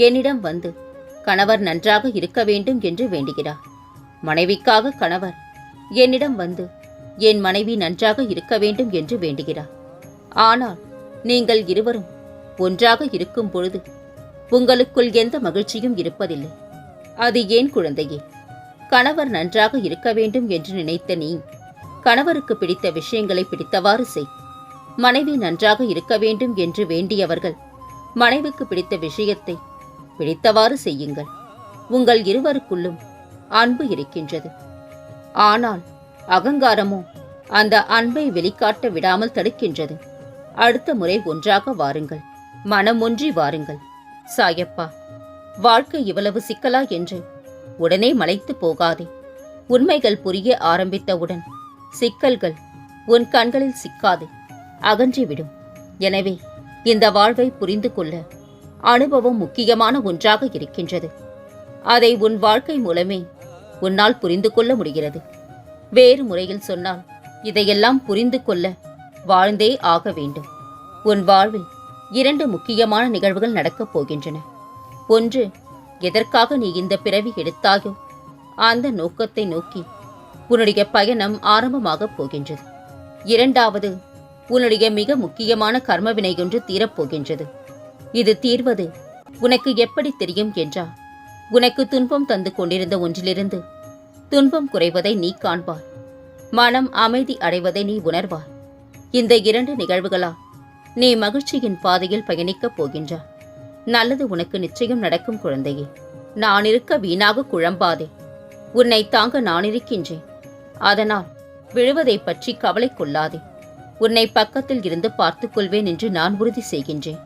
என்னிடம் வந்து கணவர் நன்றாக இருக்க வேண்டும் என்று வேண்டுகிறார். மனைவிக்காக கணவர் என்னிடம் வந்து என் மனைவி நன்றாக இருக்க வேண்டும் என்று வேண்டுகிறார். ஆனால் நீங்கள் இருவரும் ஒன்றாக இருக்கும் பொழுது உங்களுக்குள் எந்த மகிழ்ச்சியும் இருப்பதில்லை. அது ஏன் குழந்தையே? கணவர் நன்றாக இருக்க வேண்டும் என்று நினைத்த நீ கணவருக்கு பிடித்த விஷயங்களை பிடித்தவாறு செய். மனைவி நன்றாக இருக்க வேண்டும் என்று வேண்டியவர்கள் மனைவிக்கு பிடித்த விஷயத்தை பிடித்தவாறு செய்யுங்கள். உங்கள் இருவருக்குள்ளும் அன்பு இருக்கின்றது. ஆனால் அகங்காரமோ அந்த அன்பை வெளிக்காட்ட விடாமல் தடுக்கின்றது. அடுத்த முறை ஒன்றாக வாருங்கள். மனம் ஒன்றி வாருங்கள். சாயப்பா வாழ்க்கை இவ்வளவு சிக்கலா என்று உடனே மலைத்து போகாதே. உண்மைகள் புரிய ஆரம்பித்தவுடன் சிக்கல்கள் உன் கண்களில் சிக்காது அகன்றிவிடும். எனவே இந்த வாழ்வை புரிந்து கொள்ள அனுபவம் முக்கியமான ஒன்றாக இருக்கின்றது. அதை உன் வாழ்க்கை மூலமே உன்னால் புரிந்து கொள்ள முடிகிறது. வேறு முறையில் சொன்னால் இதையெல்லாம் புரிந்து கொள்ள வாழ்ந்தே ஆக வேண்டும். உன் வாழ்வில் இரண்டு முக்கியமான நிகழ்வுகள் நடக்கப் போகின்றன. ஒன்று எதற்காக நீ இந்த பிறவி எடுத்தாயோ அந்த நோக்கத்தை நோக்கி உன்னுடைய பயணம் ஆரம்பமாகப் போகின்றது. இரண்டாவது உன்னுடைய மிக முக்கியமான கர்மவினை ஒன்று தீரப்போகின்றது இது தீர்வது உனக்கு எப்படி தெரியும் என்றால் உனக்கு துன்பம் தந்து கொண்டிருந்த ஒன்றிலிருந்து துன்பம் குறைவதை நீ காண்பாய். மனம் அமைதி அடைவதை நீ உணர்வாய். இந்த இரண்டு நிகழ்வுகளா நீ மகிழ்ச்சியின் பாதையில் பயணிக்கப் போகின்றாய் நல்லது உனக்கு நிச்சயம் நடக்கும் குழந்தையே. நான் இருக்க வீணாக குழம்பாதே. உன்னை தாங்க நான் இருக்கின்றேன் அதனால் விழுவதைப் பற்றி கவலை கொள்ளாதே. உன்னை பக்கத்தில் இருந்து பார்த்துக் கொள்வேன் என்று நான் உறுதி செய்கின்றேன்.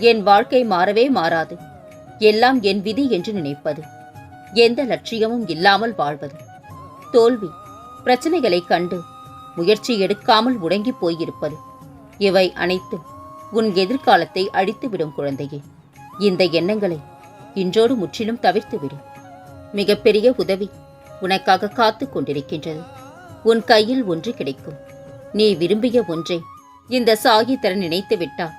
என் வாழ்க்கை மாறவே மாறாது. எல்லாம் என் விதி என்று நினைப்பது. எந்த லட்சியமும் இல்லாமல் வாழ்வது. தோல்வி பிரச்சனைகளைக் கண்டு முயற்சி எடுக்காமல் முடங்கி போயிருப்பது. இவை அனைத்தும் உன் எதிர்காலத்தை அழித்துவிடும் குழந்தையே. இந்த எண்ணங்களை இன்றோடு முற்றிலும் தவிர்த்துவிடு. மிகப்பெரிய உதவி உனக்காக காத்துக் கொண்டிருக்கின்றது. உன் கையில் ஒன்று கிடைக்கும். நீ விரும்பிய ஒன்றை இந்த சாகி தர நினைத்து விட்டால்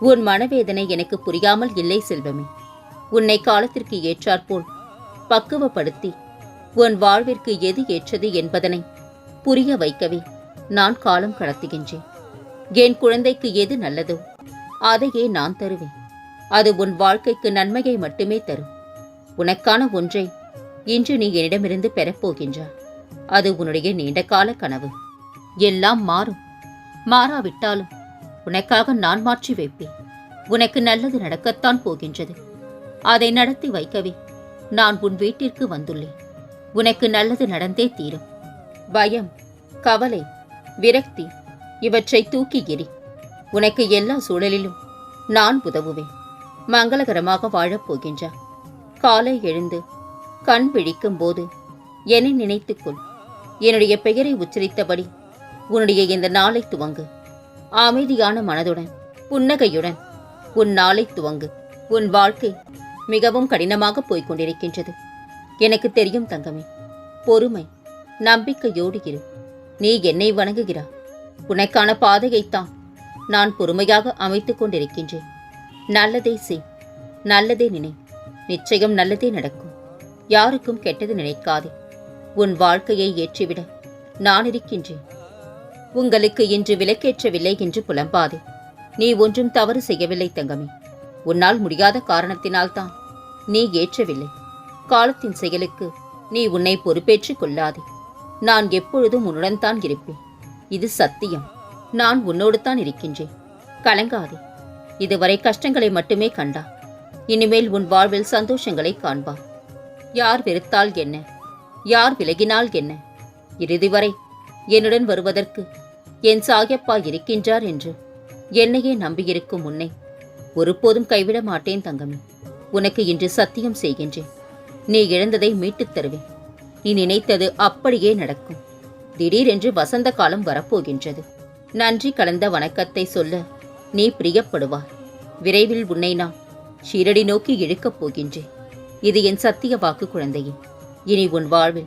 உன் மனவேதனை எனக்கு புரியாமல் இல்லை செல்வமே. உன்னை காலத்திற்கு ஏற்றாற்போல் பக்குவப்படுத்தி உன் வாழ்விற்கு எது ஏற்றது என்பதனை புரிய வைக்கவே நான் காலம் கடத்துகின்றேன். என் குழந்தைக்கு எது நல்லதோ அதையே நான் தருவேன். அது உன் வாழ்க்கைக்கு நன்மையை மட்டுமே தரும். உனக்கான ஒன்றை இன்று நீ என்னிடமிருந்து பெறப்போகின்றாய் அது உன்னுடைய நீண்டகால கனவு. எல்லாம் மாறும். மாறாவிட்டாலும் உனக்காக நான் மாற்றி வைப்பேன். உனக்கு நல்லது நடக்கத்தான் போகின்றது. அதை நடத்தி வைக்கவே நான் உன் வீட்டிற்கு வந்துள்ளேன். உனக்கு நல்லது நடந்தே தீரும். பயம் கவலை விரக்தி இவற்றை தூக்கி எறி உனக்கு எல்லா சூழலிலும் நான் உதவுவேன். மங்களகரமாக வாழப் போகின்றார் காலை எழுந்து கண் விழிக்கும் போது என்னை நினைத்துக்கொள். என்னுடைய பெயரை உச்சரித்தபடி உன்னுடைய இந்த நாளை துவங்கு. அமைதியான மனதுடன் புன்னகையுடன் உன் நாளை துவங்கு. உன் வாழ்க்கை மிகவும் கடினமாக போய்க் கொண்டிருக்கின்றது எனக்கு தெரியும் தங்கமே. பொறுமை நம்பிக்கையோடு இரு. நீ என்னை வணங்குகிறா. உனக்கான பாதையைத்தான் நான் பொறுமையாக அமைத்துக் கொண்டிருக்கின்றேன். நல்லதே செய். நல்லதே நினை. நிச்சயம் நல்லதே நடக்கும். யாருக்கும் கெட்டது நினைக்காதே. உன் வாழ்க்கையை ஏற்றிவிட நான் இருக்கின்றேன். உங்களுக்கு இன்று விலக்கேற்றவில்லை என்று புலம்பாதே. நீ ஒன்றும் தவறு செய்யவில்லை தங்கமே. உன்னால் முடியாத காரணத்தினால்தான் நீ ஏற்றவில்லை. காலத்தின் செயலுக்கு நீ உன்னை பொறுப்பேற்றுக் கொள்ளாதே. நான் எப்பொழுதும் உன்னுடன் தான் இருப்பேன். இது சத்தியம். நான் உன்னோடு தான் இருக்கின்றேன். கலங்காதே. இதுவரை கஷ்டங்களை மட்டுமே கண்டா. இனிமேல் உன் வாழ்வில் சந்தோஷங்களை காண்பார் யார் வெறுத்தால் என்ன? யார் விலகினால் என்ன? இறுதி வரை என்னுடன் வருவதற்கு. என் சாயப்பா இருக்கின்றார் என்று என்னையே நம்பியிருக்கும் உன்னை. ஒருபோதும் கைவிட மாட்டேன் தங்கமே. உனக்கு இன்று சத்தியம் செய்கின்றேன். நீ இழந்ததை மீட்டுத் தருவேன். நீ நினைத்தது அப்படியே நடக்கும். திடீரென்று வசந்த காலம் வரப்போகின்றது. நன்றி கலந்த வணக்கத்தை சொல்ல நீ பிரியப்படுவார் விரைவில் உன்னை நான் ஷீரடி நோக்கி இழுக்கப் போகின்றேன். இது என் சத்திய வாக்கு குழந்தையே. இனி உன் வாழ்வில்